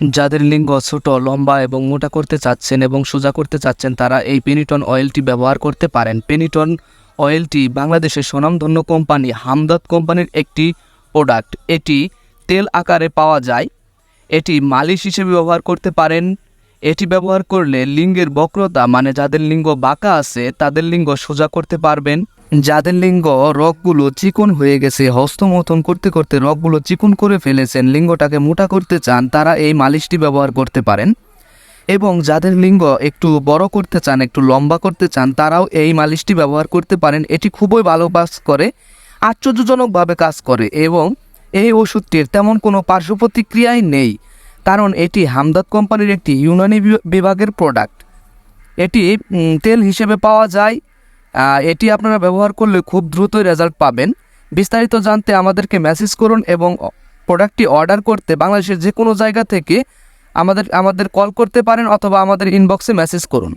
যাদের লিঙ্গ ছোট, লম্বা এবং মোটা করতে চাচ্ছেন এবং সোজা করতে চাচ্ছেন, তারা এই পেনিটন অয়েলটি ব্যবহার করতে পারেন। পেনিটন অয়েলটি বাংলাদেশের স্বনামধন্য কোম্পানি হামদর্দ কোম্পানির একটি প্রোডাক্ট। এটি তেল আকারে পাওয়া যায়। এটি মালিশ হিসেবে ব্যবহার করতে পারেন। এটি ব্যবহার করলে লিঙ্গের বক্রতা মানে যাদের লিঙ্গ বাঁকা আছে, তাদের লিঙ্গ সোজা করতে পারবেন। যাদের লিঙ্গ রগগুলো চিকন হয়ে গেছে, হস্তমথন করতে করতে রগগুলো চিকন করে ফেলেছেন, লিঙ্গটাকে মোটা করতে চান, তারা এই মালিশটি ব্যবহার করতে পারেন। এবং যাদের লিঙ্গ একটু বড় করতে চান, একটু লম্বা করতে চান, তারাও এই মালিশটি ব্যবহার করতে পারেন। এটি খুবই ভালো কাজ করে, আশ্চর্যজনকভাবে কাজ করে এবং এই ওষুধটির তেমন কোনো পার্শ্ব প্রতিক্রিয়াই নেই, কারণ এটি হামদাদ কোম্পানির একটি ইউনানি বিভাগের প্রোডাক্ট এটি তেল হিসেবে পাওয়া যায় এটি আপনারা ব্যবহার করলে খুব দ্রুত রেজাল্ট পাবেন। বিস্তারিত জানতে আমাদেরকে মেসেজ করুন এবং প্রোডাক্টটি অর্ডার করতে বাংলাদেশের যে কোনো জায়গা থেকে আমাদের আমাদের কল করতে পারেন অথবা আমাদের ইনবক্সে মেসেজ করুন।